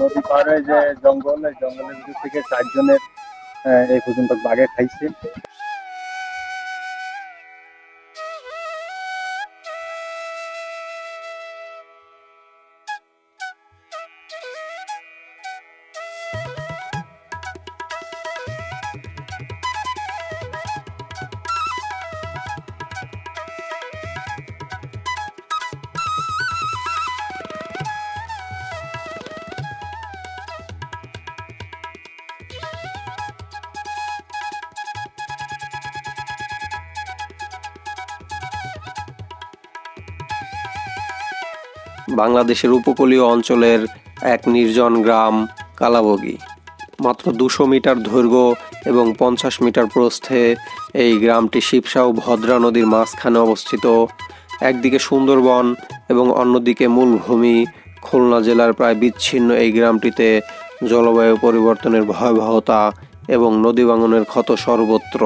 নদী পাড়ে যে জঙ্গল জঙ্গলের ভিতর থেকে চারজনের এই পর্যন্ত বাঘে খাইছে। বাংলাদেশের উপকূলীয় অঞ্চলের এক নির্জন গ্রাম কালাবগি। মাত্র দুশো মিটার দৈর্ঘ্য এবং পঞ্চাশ মিটার প্রস্থে এই গ্রামটি শিবসা ও ভদ্রা নদীর মাঝখানে অবস্থিত। একদিকে সুন্দরবন এবং অন্যদিকে মূলভূমি খুলনা জেলার প্রায় বিচ্ছিন্ন এই গ্রামটিতে জলবায়ু পরিবর্তনের ভয়াবহতা এবং নদী ভাঙনের ক্ষত সর্বত্র।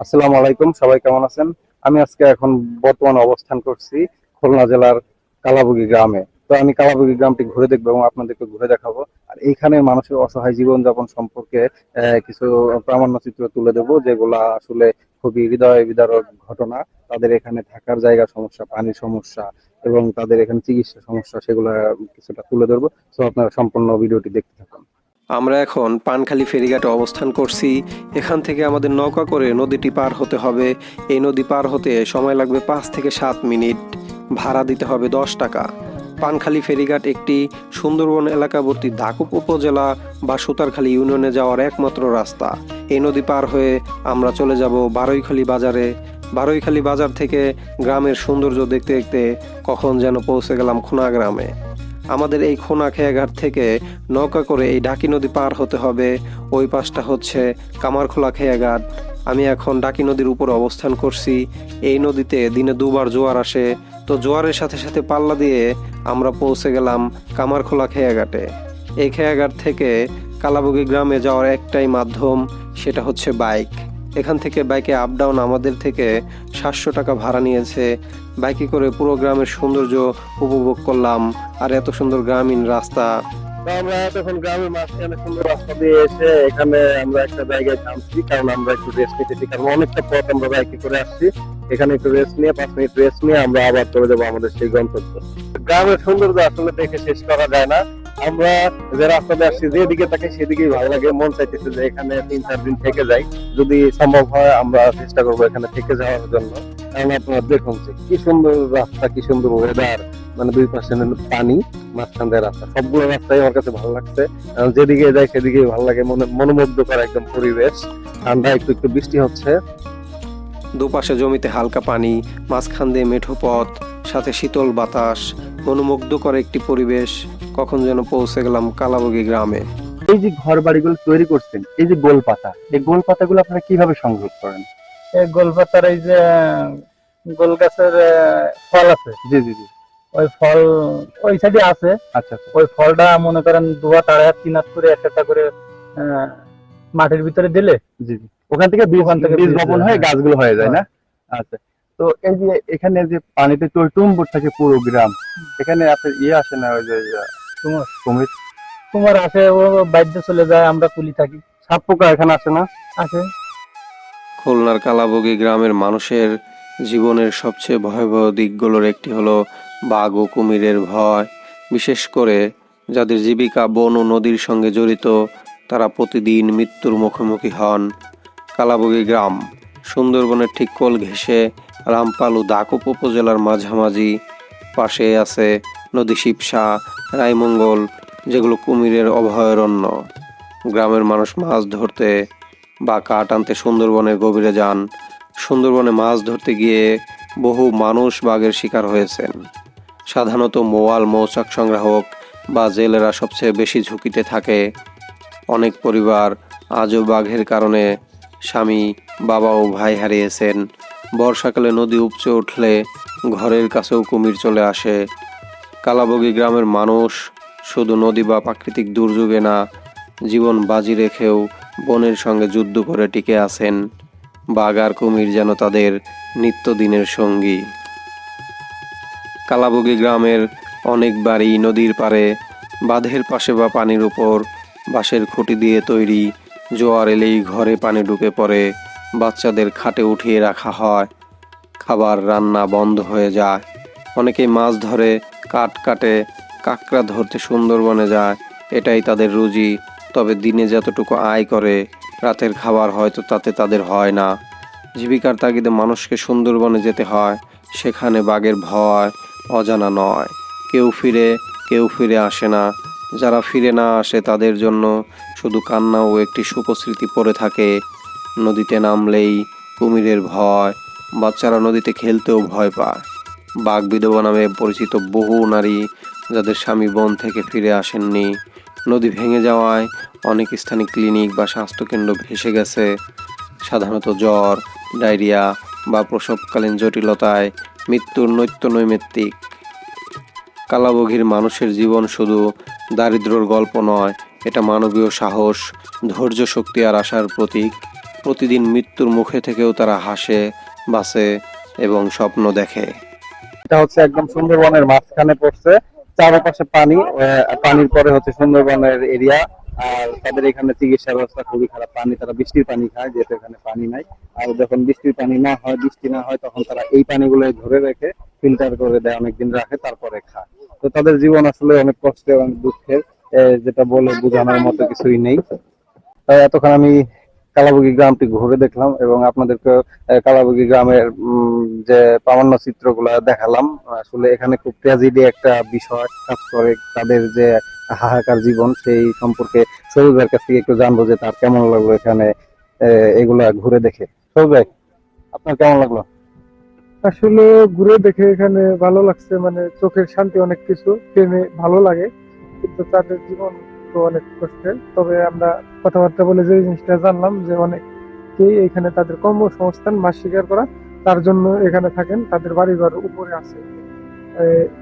আসসালামু আলাইকুম, সবাই কেমন আছেন? আমি আজকে এখন বর্তমান অবস্থান করছি খুলনা জেলার কালাবুগি গ্রামে। তো আমি কালাবুগি গ্রামটি ঘুরে দেখব এবং আপনাদেরকে ঘুরে দেখাবো। আর এইখানে মানুষের অসহায় জীবনযাপন সম্পর্কে কিছু প্রামাণ্য চিত্র তুলে দেবো, যেগুলা আসলে খুবই হৃদয় বিদারক ঘটনা। তাদের এখানে থাকার জায়গা সমস্যা, পানির সমস্যা এবং তাদের এখানে চিকিৎসা সমস্যা, সেগুলা কিছুটা তুলে ধরবো। তো আপনারা সম্পূর্ণ ভিডিওটি দেখতে থাকুন। আমরা এখন পানখালি ফেরিঘাটে অবস্থান করছি। এখান থেকে আমাদের নৌকা করে নদীটি পার হতে হবে। এই নদী পার হতে সময় লাগবে পাঁচ থেকে সাত মিনিট। ভাড়া দিতে হবে দশ টাকা। পানখালি ফেরিঘাট একটি সুন্দরবন এলাকাবর্তী দাকুপ উপজেলা বা সুতারখালী ইউনিয়নে যাওয়ার একমাত্র রাস্তা। এই নদী পার হয়ে আমরা চলে যাব বারৈখালী বাজারে। বারৈখালী বাজার থেকে গ্রামের সৌন্দর্য দেখতে দেখতে কখন যেন পৌঁছে গেলাম খুনা গ্রামে। আমাদের এই খোনা খেয়াঘাট থেকে নৌকা করে এই ডাকি নদী পার হতে হবে। ওই পাশটা হচ্ছে কামারখোলা খেয়াঘাট। আমি এখন ডাকি নদীর উপর অবস্থান করছি। এই নদীতে দিনে দুবার জোয়ার আসে। তো জোয়ারের সাথে সাথে পাল্লা দিয়ে আমরা পৌঁছে গেলাম কামারখোলা খেয়াঘাটে। এই খেয়াঘাট থেকে কালাবুগি গ্রামে যাওয়ার একটাই মাধ্যম, সেটা হচ্ছে বাইক। এখান থেকে বাইকে আপ ডাউন আমাদের থেকে সাতশো টাকা ভাড়া নিয়েছে। বাইকে করে পুরো গ্রামের সৌন্দর্য উপভোগ করলাম, আর এত সুন্দর গ্রামীণ রাস্তা। আমরা এখন গ্রামের মাঝখানে সুন্দর রাস্তা দিয়ে এসে এখানে আমরা একটা জায়গায় থামছি, কারণ আমরা একটু রেস্ট নিতেছি, কারণ অনেকটা পথ আমরা বাইকে করে আসছি। এখানে একটু রেস্ট নিয়ে, পাঁচ মিনিট রেস্ট নিয়ে আমরা আবার চলে যাব আমাদের সেই গন্তব্য। গ্রামের সৌন্দর্য আসলে দেখে শেষ করা যায় না। আমরা যে রাস্তাতে আসছি, যেদিকে তাকে সেদিকেই ভালো লাগে। মন চাইতেছে যে এখানে তিন চার দিন থেকে যাই। যদি সম্ভব হয়, আমরা চেষ্টা করব এখানে থেকে যাওয়ার জন্য। কারণ আপনারা দেখুন যে কি সুন্দর রাস্তা, কি সুন্দর ওয়েদার মানে দুই পাশে পানি, মাঝখান দিয়ে রাস্তা। সবগুলো রাস্তাই আমার কাছে ভালো লাগছে। যেদিকে যাই, সেদিকেই ভালো লাগে। মনে মনোমুগ্ধ করা একদম পরিবেশ। ঠান্ডা, একটু একটু বৃষ্টি হচ্ছে। দুপাশে জমিতে হালকা পানি মাঝখান দিয়ে মেঠো পথ সাথে শীতল বাতাস মনোমুগ্ধকর একটি পরিবেশ কখন যেন পৌঁছে গেলাম কালাবগি গ্রামে। এই যে ঘর বাড়িগুলো তৈরি করছেন এই যে গোল পাতা এই গোল পাতাগুলো আপনারা কীভাবে সংগ্রহ করেন? এই গোলপাতার এই যে গোল গাছের আহ, ফল আছে? জি জি জি। ওই ফল ওই সাইডে আছে। আচ্ছা আচ্ছা। ওই ফলটা মনে করেন দু হাত আড়াই হাত তিন হাত করে একটা করে আহ, মাটির ভিতরে দিলে জি জি। ওখান থেকে ওখান থেকে বীজ বপন হয়, হয়ে হ্যাঁ। গাছগুলো হয়ে যায় না? আচ্ছা। তো এই যে এখানে যে পানিতে টইটুম্বুর থাকে পুরো গ্রাম এখানে আপনার ইয়ে আসে না ওই যে তোমার কুমির। তোমার আসে ও বাদ্য চলে যায় আমরা কুলি থাকি। সাপ পোকা এখানে আসে না? আসে। খুলনার কালাবগি গ্রামের মানুষের জীবনের সবচেয়ে ভয়াবহ দিকগুলোর একটি হলো বাঘ ও কুমিরের ভয়। বিশেষ করে যাদের জীবিকা বন ও নদীর সঙ্গে জড়িত তারা প্রতিদিন মৃত্যুর মুখোমুখি হন। কালাবগি গ্রাম। সুন্দরবনের ঠিক কোল ঘেঁষে রামপাল ও দাকুপ উপজেলার মাঝামাঝি পাশে আছে নদী শিবসা, রায়মঙ্গল, যেগুলো কুমিরের অভয়ারণ্য। গ্রামের মানুষ মাছ ধরতে বা কাঠ আনতে সুন্দরবনের গভীরে যান। সুন্দরবনে মাছ ধরতে গিয়ে বহু মানুষ বাঘের শিকার হয়েছেন। সাধারণত মোয়াল, মৌচাক সংগ্রাহক বা জেলেরা সবচেয়ে বেশি ঝুঁকিতে থাকে। অনেক পরিবার আজও বাঘের কারণে স্বামী, বাবা ও ভাই হারিয়েছেন। বর্ষাকালে নদী উপচে উঠলে ঘরের কাছেও কুমির চলে আসে। কালাবগি গ্রামের মানুষ শুধু নদী বা প্রাকৃতিক দুর্যোগে না, জীবন বাজি রেখেও বনের সঙ্গে যুদ্ধ করে টিকে আছেন। বাঘ আর কুমির যেন তাদের নিত্যদিনের সঙ্গী। কালাবগি গ্রামের অনেক বাড়ি নদীর পাড়ে, বাঁধের পাশে বা পানির উপর বাঁশের খুঁটি দিয়ে তৈরি জোয়ার এলেই ঘরে পানি ঢুকে পড়ে, বাচ্চাদের খাটে উঠিয়ে রাখা হয়, খাবার রান্না বন্ধ হয়ে যায়। অনেকেই মাছ ধরে, কাঠ কাটে, কাঁকড়া ধরতে সুন্দরবনে যায়, এটাই তাদের রুজি। তবে দিনে যতটুকু আয় করে, রাতের খাবার হয়তো তাতে তাদের হয় না। জীবিকার তাগিদে মানুষকে সুন্দরবনে যেতে হয়, সেখানে বাঘের ভয় অজানা নয়। কেউ ফিরে কেউ ফিরে আসে না। যারা ফিরে না আসে তাদের জন্য শুধু কান্না ও একটি সুপস্মৃতি পড়ে থাকে। নদীতে নামলেই কুমিরের ভয়, বাচ্চারা নদীতে খেলতেও ভয় পায়। বাঘ বিধবা নামে পরিচিত বহু নারী যাদের স্বামী বন থেকে ফিরে আসেননি। নদী ভেঙে যাওয়ায় অনেক স্থানীয় ক্লিনিক বা স্বাস্থ্যকেন্দ্র ভেসে গেছে। সাধারণত জ্বর, ডায়রিয়া বা প্রসবকালীন জটিলতায় মৃত্যুর নৈত্য নৈমিত্তিক কালাবঘির মানুষের জীবন শুধু দারিদ্র্যর গল্প নয়, এটা মানবীয় সাহস, ধৈর্য শক্তি আর আশার প্রতীক। প্রতিদিন মৃত্যুর মুখে থেকেও তারা হাসে, বাসে এবং স্বপ্ন দেখে। এটা হচ্ছে একদম সুন্দরবনের মাঝখানে পড়ছে। চারপাশে পানি পানির পরে হচ্ছে সুন্দরবনের এরিয়া। আর তাদের এখানে চিকিৎসা ব্যবস্থা খুবই খারাপ। পানি, তারা বৃষ্টির পানি খায়, যেহেতু এখানে পানি নাই। আর যখন বৃষ্টির পানি না হয়, বৃষ্টি না হয়, তখন তারা এই পানিগুলো ধরে রেখে ফিল্টার করে দেয়, অনেকদিন রাখে, তারপরে খায়। তো তাদের জীবন আসলে অনেক কষ্টের অনেক দুঃখের যেটা বলে বোঝানোর মতো কিছুই নেই। তাই এতক্ষণ আমি কালাবুগি গ্রামটি ঘুরে দেখলাম এবং আপনাদেরকে কালাবুগি গ্রামের যে প্রামাণ্য চিত্রগুলো দেখালাম, আসলে এখানে খুব ট্র্যাজেডি একটা বিষয় কাজ করে তাদের যে হাহাকার জীবন, সেই সম্পর্কে সবুজের কাছ থেকে একটু জানব যে তার কেমন লাগল এখানে এগুলা ঘুরে দেখে। সবুজ ভাই, আপনার কেমন লাগল? আসলে ঘুরে দেখে এখানে ভালো লাগছে মানে চোখের শান্তি অনেক কিছু ট্রেনে ভালো লাগে, কিন্তু তাদের জীবন তো অনেক কষ্টের। তবে আমরা কথাবার্তা বলে যে জিনিসটা জানলাম যে অনেকেই এখানে তাদের কর্মসংস্থান মাস স্বীকার করা, তার জন্য এখানে থাকেন, তাদের বাড়িঘর উপরে আছে।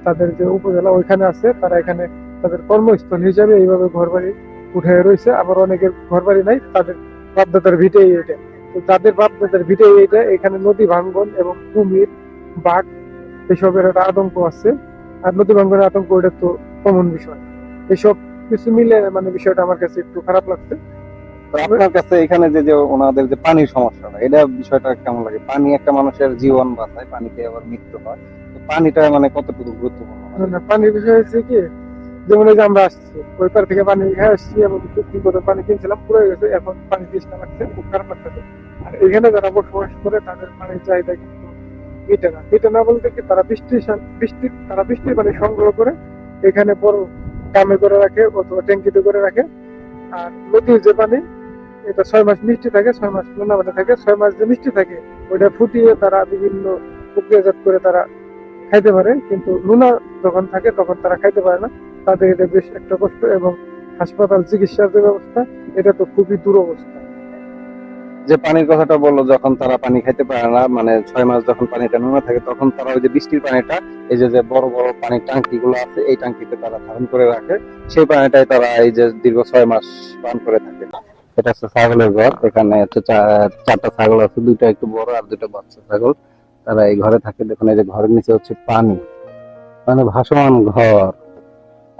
তাদের যে উপজেলা ওইখানে আছে, তারা এখানে তাদের কর্মস্থল হিসাবে এইভাবে ঘর বাড়ি উঠে রয়েছে। আবার অনেকের ঘর বাড়ি নাই, তাদের বাপদাদার ভিটেই এটা। তো তাদের বাপদাদার ভিটেই এটা এখানে নদী ভাঙ্গন এবং কুমির বাঘ এসবের একটা আতঙ্ক আছে। আর নদী ভাঙ্গনের আতঙ্ক এটা তো কমন বিষয়। এসব কিছু মিলে মানে বিষয়টা আমার কাছে একটু খারাপ লাগছে। আপনার কাছে এখানে যে যে ওনাদের যে পানির সমস্যাটা এটা বিষয়টা কেমন লাগে? পানি একটা মানুষের জীবন বাঁচায় পানিতে আবার মৃত্যু হয়। তো পানিটা মানে কতটুকু গুরুত্বপূর্ণ? পানির বিষয় হচ্ছে কি যেমন এই যে আমরা আসছি ওই থেকে পানি খেয়ে আসছি এবং চুক্তি করে পানি কিনছিলাম পুরো গেছে, এখন পানি তৃষ্ণা লাগছে খারাপ লাগতেছে আর এখানে যারা বসবাস করে, তাদের পানির চাহিদা কিন্তু মিটে না। মিটে না বলতে কি, তারা বৃষ্টি বৃষ্টি, তারা বৃষ্টির পানি সংগ্রহ করে এখানে বড় কামে করে রাখে অথবা ট্যাঙ্কিতে করে রাখে। আর নদীর যে পানি, এটা ছয় মাস মিষ্টি থাকে, ছয় মাস নোনা পানি থাকে, ছয় মাস যে মিষ্টি থাকে, ওইটা ফুটিয়ে তারা বিভিন্ন প্রক্রিয়াজাত করে তারা খাইতে পারে। কিন্তু নোনা যখন থাকে, তখন তারা খাইতে পারে না। তাদের এটা বেশ একটা কষ্ট এবং হাসপাতাল চিকিৎসার যে ব্যবস্থা, এটা তো খুবই দুরবস্থা। যে পানির কথাটা বলল, যখন তারা পানি খাইতে পারে না মানে ছয় মাস যখন পানিটা নোনা থাকে, তখন তারা ওই যে বৃষ্টির পানিটা, এই যে বড় বড় পানির টাঙ্কি গুলো আছে, এই টাঙ্কিতে তারা ধারণ করে রাখে। সেই পানিটাই তারা এই যে দীর্ঘ ছয় মাস পান করে থাকে। এটা হচ্ছে ছাগলের ঘর, এখানে হচ্ছে চারটা ছাগল আছে, দুইটা একটু বড় আর দুটো বাচ্চা ছাগল। তারা এই ঘরে থাকে। দেখুন, এই যে ঘরের নিচে হচ্ছে পানি। মানে ভাসমান ঘর।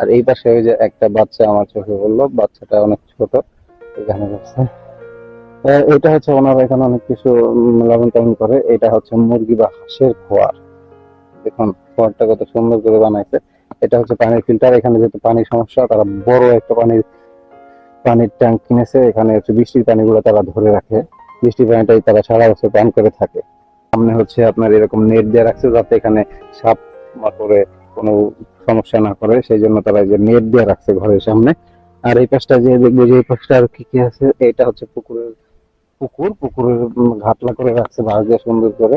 আর এই পাশে ওই যে একটা বাচ্চা আমার চোখে বলল বাচ্চাটা অনেক ছোট এখানে আহ, এটা হচ্ছে ওনারা এখানে অনেক কিছু লালন পালন করে। এটা হচ্ছে মুরগি বা হাঁসের খোয়ার। দেখুন খোয়ারটা কত সুন্দর করে বানাইছে। এটা হচ্ছে পানির ফিল্টার এখানে যেহেতু পানির সমস্যা তারা বড় একটা পানির পানির ট্যাঙ্ক কিনেছে। এখানে হচ্ছে বৃষ্টির পানিগুলো তারা ধরে রাখে। বৃষ্টির পানিটাই তারা সারা বছর পান করে থাকে। সামনে হচ্ছে আপনার এরকম নেট দিয়ে রাখছে যাতে এখানে সাপ করে কোনো সমস্যা না করে, সেই জন্য তারা যে নেট দিয়ে রাখছে ঘরের সামনে। আর এই পাশটা যে দেখব যে এই পাশটা আর কি কি আছে এটা হচ্ছে পুকুরের, পুকুর, পুকুরের ঘাটলা করে রাখছে, বাঁশ দিয়ে সুন্দর করে।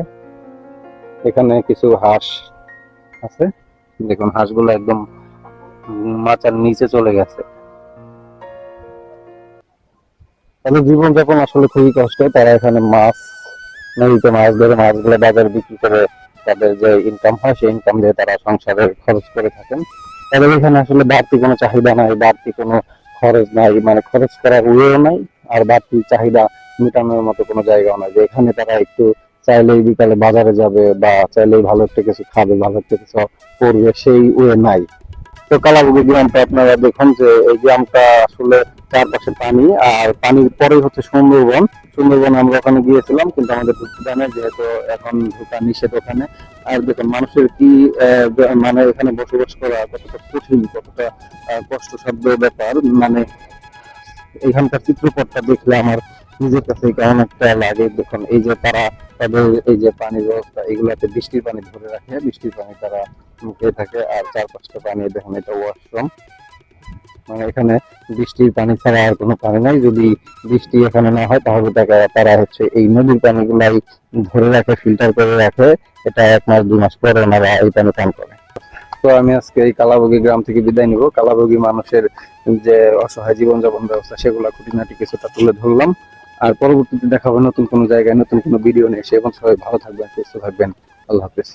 এখানে কিছু হাঁস আছে। দেখুন, হাঁসগুলো একদম মাচার নিচে চলে গেছে। তাদের জীবনযাপন আসলে খুবই কষ্ট তারা এখানে মাছ, নদীতে মাছ ধরে মাছগুলো বাজারে বিক্রি করে তাদের যে ইনকাম হয়, সেই ইনকাম দিয়ে তারা সংসারে খরচ করে থাকেন। তাদের এখানে আসলে বাড়তি কোনো চাহিদা নাই, বাড়তি কোনো খরচ নাই মানে খরচ করার ওয়েও নাই, আর বাড়তি চাহিদা মেটানোর মতো কোনো জায়গাও নাই। যে এখানে তারা একটু চাইলেই বিকালে বাজারে যাবে বা চাইলেই ভালো একটা কিছু খাবে, ভালো একটা কিছু করবে, সেই ওয়ে নাই। তো কালাবুগি গ্রামটা আপনারা দেখুন যে এই গ্রামটা আসলে চারপাশে পানি, আর পানির পরেই হচ্ছে সুন্দরবন। সুন্দরবন আমরা ওখানে গিয়েছিলাম, কিন্তু আমাদের ঢুকতে দেয় না যেহেতু এখন ঢোকা নিষেধ ওখানে। আর দেখুন, মানুষের কি মানে এখানে বসবাস করা কতটা কঠিন, কতটা কষ্টসাধ্য ব্যাপার মানে এখানকার চিত্রপটটা দেখলে আমার নিজের কাছে কেমন একটা লাগে। দেখুন, এই যে তারা তাদের এই যে পানির ব্যবস্থা, এগুলাতে বৃষ্টির পানি ধরে রাখে, বৃষ্টির পানি তারা মুখে থাকে, আর চার পাঁচটা পানি, দেখুন, এটা ওয়াশরুম মানে এখানে বৃষ্টির পানি ছাড়া আর কোনো পানি নাই। যদি বৃষ্টি এখানে না হয়, তাহলে তারা হচ্ছে এই নদীর পানিগুলাই ধরে রাখে ফিল্টার করে রাখে। এটা এক মাস, দুই মাস পরে ওনারা এই পানি পান করে। তো আমি আজকে এই কালাবগি গ্রাম থেকে বিদায় নিব। কালাবগি মানুষের যে অসহায় জীবনযাপন ব্যবস্থা, সেগুলো খুঁটিনাটি কিছুটা তুলে ধরলাম। আর পরবর্তীতে দেখা হবে নতুন কোনো জায়গায়, নতুন কোনো ভিডিও নিয়ে। সে এবং সবাই ভালো থাকবেন, সুস্থ থাকবেন। আল্লাহ হাফিজ।